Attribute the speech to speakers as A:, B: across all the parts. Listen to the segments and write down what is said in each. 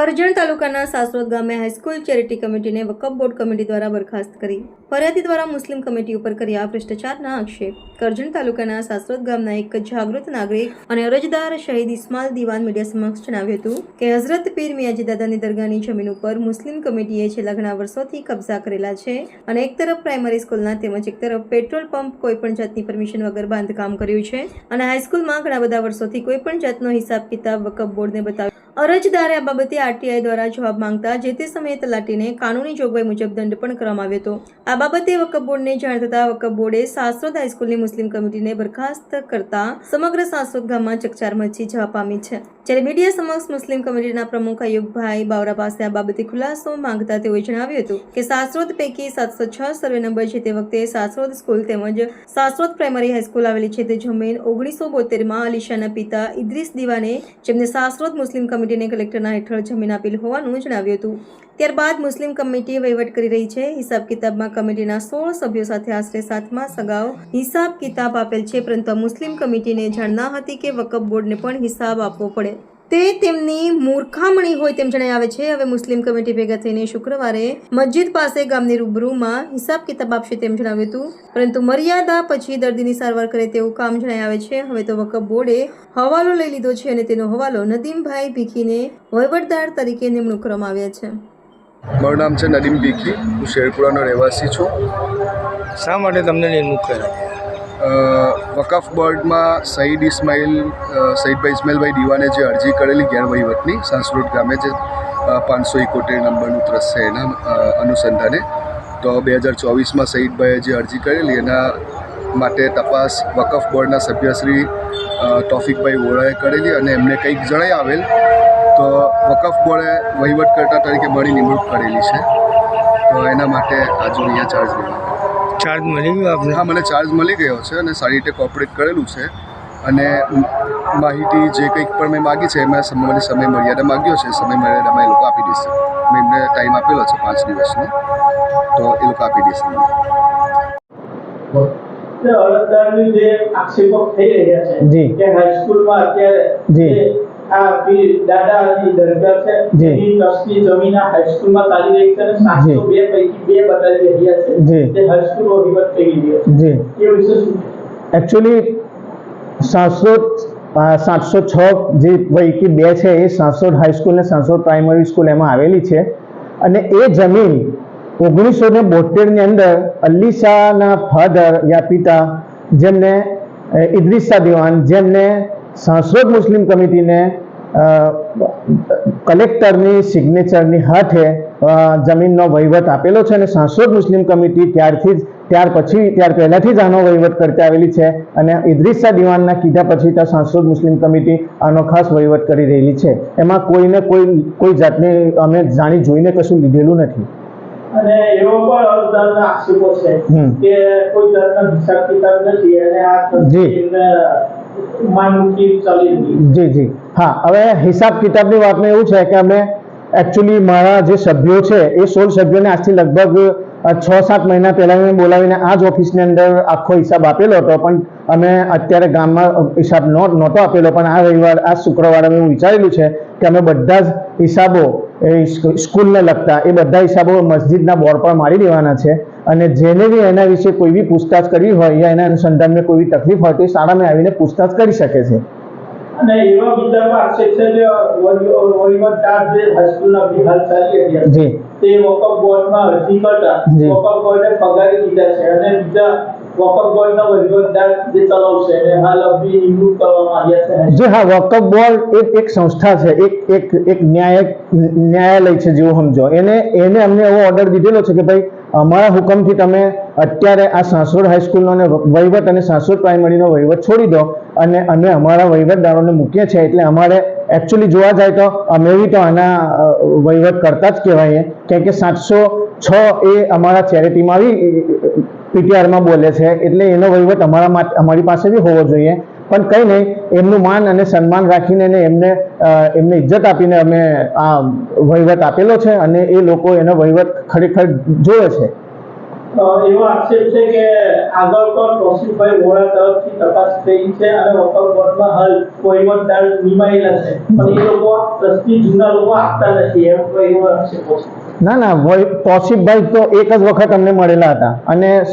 A: કરજણ તાલુકાના સાસરોદ ગામે high school charity કમિટીને વકફ બોર્ડ કમિટી દ્વારા બરખાસ્ત કરી. ફરિયાદી દ્વારા મુસ્લિમ કમિટી ઉપર કર્યા ભ્રષ્ટાચારના આક્ષેપ. કરજણ તાલુકાના સાસરોદ ગામના એક જાગૃત નાગરિક અને અરજદાર શહીદ ઇસ્માલ દિવાન મીડિયા સમક્ષ જણાવ્યું હતું કે હઝરત પીર મિયાજી દાદાની દરગાહની જમીન ઉપર મુસ્લિમ કમિટીએ છેલ્લા ઘણા વર્ષોથી કબજા કરેલા છે અને એક તરફ પ્રાઇમરી સ્કૂલના તેમજ એક તરફ પેટ્રોલ પંપ કોઈપણ જાતની પરમિશન વગર બાંધકામ કર્યું છે અને હાઈસ્કૂલમાં ઘણા બધા વર્ષોથી કોઈપણ જાતનો હિસાબ કિતાબ વકફ બોર્ડને બતાવ્યો અરજદારે આ બાબતે આરટીઆઈ દ્વારા જવાબ માંગતા જે તે સમયે તલાટીને કાનૂની જોગવાઈ મુજબ દંડ પણ કરવામાં આવ્યો હતો. આ બાબતે વકફ બોર્ડને જાણ થતા વકફ બોર્ડે સાસરોદ હાઈસ્કૂલની મુસ્લિમ કમિટીને બરખાસ્ત કરતા સમગ્ર સાસરોદ ગામમાં ચકચાર મચી જવા પામી છે. જ્યારે મીડિયા સમક્ષ મુસ્લિમ કમિટીના પ્રમુખ અયુબભાઈ બાવરા પાસે આ બાબતે ખુલાસો માંગતા તેઓએ જણાવ્યું હતું કે સાસરોદ પૈકી સાતસો છ સર્વે નંબર છે તે વખતે સાસરોદ સ્કૂલ તેમજ સાસરોદ પ્રાઇમરી હાઈસ્કૂલ આવેલી છે. તે જમીન ઓગણીસો બોતેરમાં અલીશાના પિતા ઇદ્રીસ દીવાને જેમને સાસરોદ મુસ્લિમ કમિટીને કલેક્ટરના હેઠળ જમીન આપેલ હોવાનું જણાવ્યું હતું. ત્યારબાદ મુસ્લિમ કમિટી વહીવટ કરી રહી છે. હિસાબ કિતાબમાં કમિટીના સોળ સભ્યો સાથે આશરે સાતમાં સગાઓ હિસાબ કિતાબ આપેલ છે, પરંતુ મુસ્લિમ કમિટીને જાણ ન હતી કે વકફ બોર્ડને પણ હિસાબ આપવો પડે. તે તેમની મૂર્ખામણી હોય તેમ જણાઈ આવે છે. હવે મુસ્લિમ કમિટી ભેગા થઈને શુક્રવારે મસ્જિદ પાસે ગામની રૂબરૂમાં હિસાબ કિતાબ આપશે તેમ જણાવ્યું હતું. પરંતુ મર્યાદા પછી દર્દીની સારવાર કરે તેવું કામ જણાઈ આવે છે. હવે તો વકફ બોર્ડે હવાલો લઈ લીધો છે અને તેનો હવાલો નદીમભાઈ ભીખીને વહીવટદાર તરીકે નિમણૂક કરવામાં આવ્યા છે.
B: મારું નામ છે નદીમ ભીખી. હું શેરપુરાનો રહેવાસી છું.
C: શા માટે તમને નિમણૂક કર્યા?
B: અ, વકફ બોર્ડમાં સઈદ ઇસ્માઇલ સઈદભાઈ ઇસ્માઇલભાઈ દીવાને જે અરજી કરેલી ગેરવહીવટની સાંસરોડ ગામે જે પાંચસો એકોતેર નંબરનું ટ્રસ્ટ છે એના અનુસંધાને, તો બે હજાર ચોવીસમાં સઈદભાઈએ જે અરજી કરેલી એના માટે તપાસ વકફ બોર્ડના સભ્યશ્રી તોફિકભાઈ વોરાએ કરેલી અને એમને કંઈક જણાઈ આવેલ, તો વકફ બોર્ડે વહીવટકર્તા તરીકે મળી નિમણૂક કરેલી છે, તો એના માટે આજુ અહીંયા ચાર્જ લેવા
C: ચાર્જ મળી ગયો આપને?
B: હા મને ચાર્જ મળી ગયો છે અને સારી રીતે કોઓપરેટ કરેલું છે. અને માહિતી જે કંઈક પણ મેં માગી છે એમાં મને સમય મર્યાદા માગ્યો છે. સમય મર્યાદામાં એ લોકો આપી દેશે. મેં એમને ટાઈમ આપેલો છે પાંચ દિવસનો. તો એ લોકો આપી દેશે મને.
D: અરજદારની જે આક્ષેપો થઈ રહ્યા છે
E: જી.
D: કે હાઈસ્કૂલમાં અત્યારે
E: જી.
D: આ પીર દાદાની દરગાહ છે.
E: જી.
D: એની જમીન હાઈસ્કૂલમાં ચાલી રહી છે અને સાતસો બે પૈકી બે બતાવી રહ્યા છે તે થઈ
E: જી.
D: એ વિશે શું?
E: એકચ્યુઅલી સાતસો સાતસો છ જે પૈકી બે છે એ સાંસોદ હાઈસ્કૂલ ને સાંસોદ પ્રાઇમરી સ્કૂલ એમાં આવેલી છે. અને એ જમીન ઓગણીસો ને બોતેરની અંદર અલ્લી ફાધર યા પિતા જેમને શાહ દિવાન જેમને સાંસોદ મુસ્લિમ કમિટીને કલેક્ટરની સિગ્નેચરની હાથે જમીનનો વહીવટ આપેલો છે અને સાંસદ મુસ્લિમ કમિટી ત્યારથી જ ત્યાર પછી ત્યાર પહેલાંથી જ આનો વહીવટ કરતી આવેલી છે અને ઇદ્રિસા દિવાનના કીધા પછી ત્યાં સાંસોદ મુસ્લિમ કમિટી આનો ખાસ વહીવટ કરી રહેલી છે. એમાં કોઈને કોઈ કોઈ જાતની અમે જાણી જોઈને કશું લીધેલું નથી.
D: અને એવો પણ અરજદારના આક્ષેપો છે કે કોઈ જાતના હિસાબ કિતાબ નથી અને આ
E: જી. જી હા, હવે હિસાબ કિતાબની વાતમાં એવું છે કે અમે એકચ્યુઅલી મારા જે સભ્યો છે, એ સોળ સભ્યોને આજથી લગભગ છ, સાત મહિના પહેલા મેં બોલાવીને આ જ ઓફિસની અંદર આખો હિસાબ આપેલો હતો, પણ અમે અત્યારે ગામમાં હિસાબ નો, નહોતો આપેલો, પણ આ રવિવાર, આ શુક્રવારે અમે વિચારેલું છે કે અમે બધા જ હિસાબો, એ સ્કૂલને લગતા, એ બધા હિસાબો મસ્જિદના બોર્ડ પર મારી દેવાના છે અને જેને બી એના વિશે કોઈ બી પૂછતાછ કરવી હોય યા એના અનુસંધાનમાં કોઈ બી તકલીફ હોય તો એ શાળામાં આવીને પૂછતાછ કરી શકે છે.
D: જે તે વકફ બોર્ડમાં અરજી કરતા વકફ બોર્ડે પગારી દીધા છે અને બીજા વકફ બોર્ડના વહીવટદાર જે ચલાવશે એને હાલ અભી નિમણૂક કરવામાં આવ્યા છે.
E: જે હા વકફ બોર્ડ એક એક સંસ્થા છે એક એક એક ન્યાય ન્યાયાલય છે જેવું સમજો. એને એને અમને એવો ઓર્ડર દીધેલો છે કે ભાઈ અમારા હુકમથી તમે અત્યારે આ સાંસોડ હાઈસ્કૂલનો અને વહીવટ અને સાંસોડ પ્રાઇમરીનો વહીવટ છોડી દો અને અમે અમારા વહીવટદારોને મૂકીએ છીએ એટલે અમારે એકચ્યુઅલી જોવા જાય તો અમે બી તો આના વહીવટ કરતા જ કહેવાય કેમ કે સાતસો છ એ અમારા ચેરિટીમાં બી પીટીઆરમાં બોલે છે. એટલે એનો વહીવટ અમારા અમારી પાસે બી હોવો જોઈએ. પણ કંઈ નહીં, એમનું માન અને સન્માન રાખીને એમને એમને ઇજ્જત આપીને અમે આ વહીવટ આપેલો છે અને એ લોકો એનો વહીવટ ખરેખર જોવે છે.
D: એવો આક્ષેપ છે કે આગળ પણ તપાસ થઈ છે અને વકફ બોર્ડમાં હાલ વહીવટદાર નિમાયેલા છે. પણ એ લોકો આપતા નથી, એમ કોઈ એવો
E: ના ના વય- તૌસીફભાઈ તો એક જ વખત અમને મળેલા હતા. અને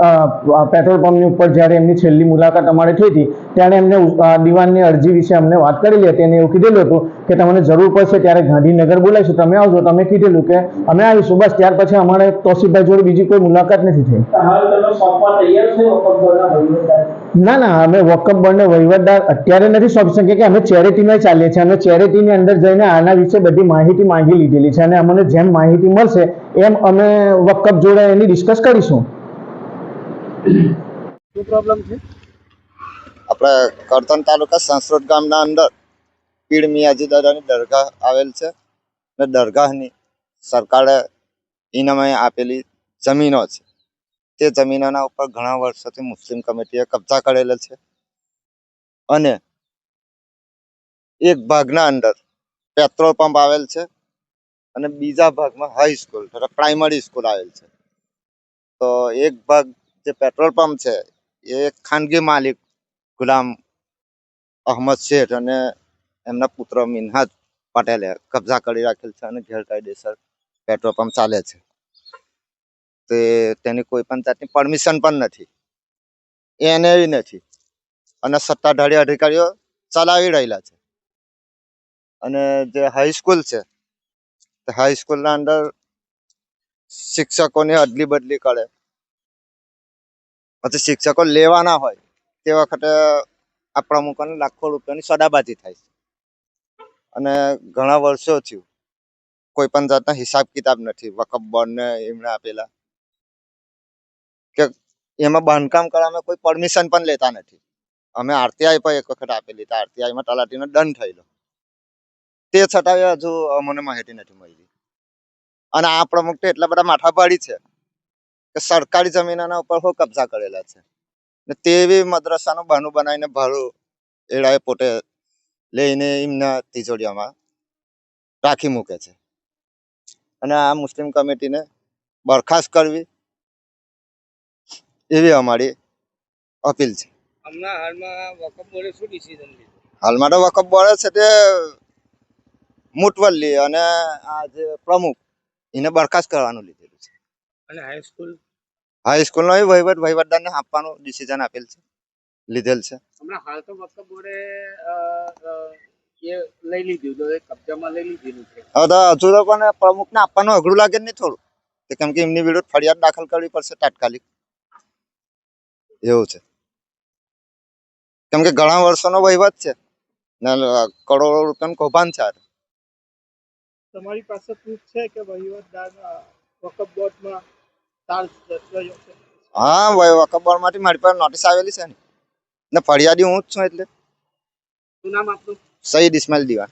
E: અ, પેટ્રોલ પંપની ઉપર જ્યારે એમની છેલ્લી મુલાકાત અમારે થઈ હતી ત્યારે એમને દિવાનની અરજી વિશે અમને વાત કરેલી હતી અને એવું કીધેલું હતું કે તમને જરૂર પડશે ત્યારે ગાંધીનગર બોલાવીશું. તમે આવજો તમે કીધેલું કે અમે આવીશું. બસ ત્યાર પછી અમારે તૌસીફભાઈ જોડે બીજી કોઈ મુલાકાત નથી થઈ. ના ના અમે વોકઅપ બોર્ડને વહીવટદાર અત્યારે નથી સોંપી શકીએ કે અમે ચેરિટીમાં ચાલીએ છીએ. અમે ચેરિટીની અંદર જઈને આના વિશે બધી માહિતી માંગી લીધેલી છે અને અમને જેમ માહિતી મળશે એમ અમે વકફ જોડે એની ડિસ્કસ કરીશું. શું પ્રોબ્લેમ છે?
F: આપણે કરતન તાલુકા સંસ્રોત ગામના અંદર પીડ મિયાજી દાદાની દરગાહ આવેલ છે ને દરગાહની સરકારે ઇનામે આપેલી જમીનો છે. તે જમીનોના ઉપર ઘણા વર્ષોથી મુસ્લિમ કમિટીએ કબજા કરેલા છે. અને એક ભાગના અંદર પેટ્રોલ પંપ આવેલ છે અને બીજા ભાગમાં હાઈ સ્કૂલ પ્રાઇમરી સ્કૂલ આવેલ છે. તો એક ભાગ જે પેટ્રોલ પંપ છે એ ખાનગી માલિક ગુલામ અહમદ શેઠ અને એમના પુત્ર મિનહાજ પટેલે કબજા કરી રાખેલ છે અને ગેરકાયદેસર પેટ્રોલ પંપ ચાલે છે. તે તેની કોઈ પણ જાતની પરમિશન પણ નથી. એને નથી. અને સત્તાધારી અધિકારીઓ ચલાવી રહેલા છે. અને જે હાઈસ્કૂલ છે હાઈસ્કૂલના અંદર શિક્ષકોની અદલી બદલી કરે. પછી શિક્ષકો લેવાના હોય તે વખતે આ પ્રમુખોને લાખો રૂપિયાની સદાબાજી થાય છે. અને ઘણા વર્ષો થયું કોઈ પણ જાતના હિસાબ કિતાબ નથી. વકફ બોર્ડને એમણે આપેલા. કે એમાં બાંધકામ કરવામાં કોઈ પરમિશન પણ લેતા નથી. અમે આરટીઆઈ પર એક વખત આપેલી હતી આરટીઆઈમાં તલાટીનો દંડ થયેલો. તે છતાંય હજુ અમને માહિતી નથી મળી. અને આ પ્રમુખ તો એટલા બધા માથાભારી છે કે સરકારી જમીનના ઉપર હો કબજા કરેલા છે. ને તેવી મદ્રસાનું બહાનું બનાવીને ભાડું એડાએ પોતે લઈને એમના તિજોરીઓમાં રાખી મૂકે છે. અને આ મુસ્લિમ કમિટીને બરખાસ્ત કરવી એવી અમારી અપીલ છે.
C: હાલમાં
F: તો વકફ બોર્ડ છે તે મુટવલ્લી અને આ જે પ્રમુખ એને બરખાસ્ત કરવાનું લીધેલું છે.
C: અને હાઈસ્કૂલ
F: હાઈસ્કૂલનો વહીવટ વહીવટદારને આપવાનું ડિસિઝન આપેલ છે લીધેલ છે.
C: હમણાં હાલ તો વકફ બોર્ડે એ લઈ લીધું તો એ કબજામાં લઈ લીધેલું છે.
F: હવે તો હજુ તો પણ પ્રમુખને આપવાનું અઘરું લાગે ને થોડું. કેમ કે એમની વિરુદ્ધ ફરિયાદ દાખલ કરવી પડશે તાત્કાલિક. એવું છે. કેમ કે ઘણા વર્ષોનો વહીવટ છે. ને કરોડો રૂપિયાનું કૌભાંડ છે
D: તમારી પાસે પ્રૂફ છે કે વહીવટદાર વકફ બોર્ડમાં તાર દર્શાવ્યો છે?
F: હા વહી- વકફ બોર્ડમાંથી મારી પાસે નોટિસ આવેલી છે ને. ને ફરિયાદી હું જ છું એટલે.
C: શું નામ આપનું?
F: સઈદ ઇસ્માઇલ દિવાન.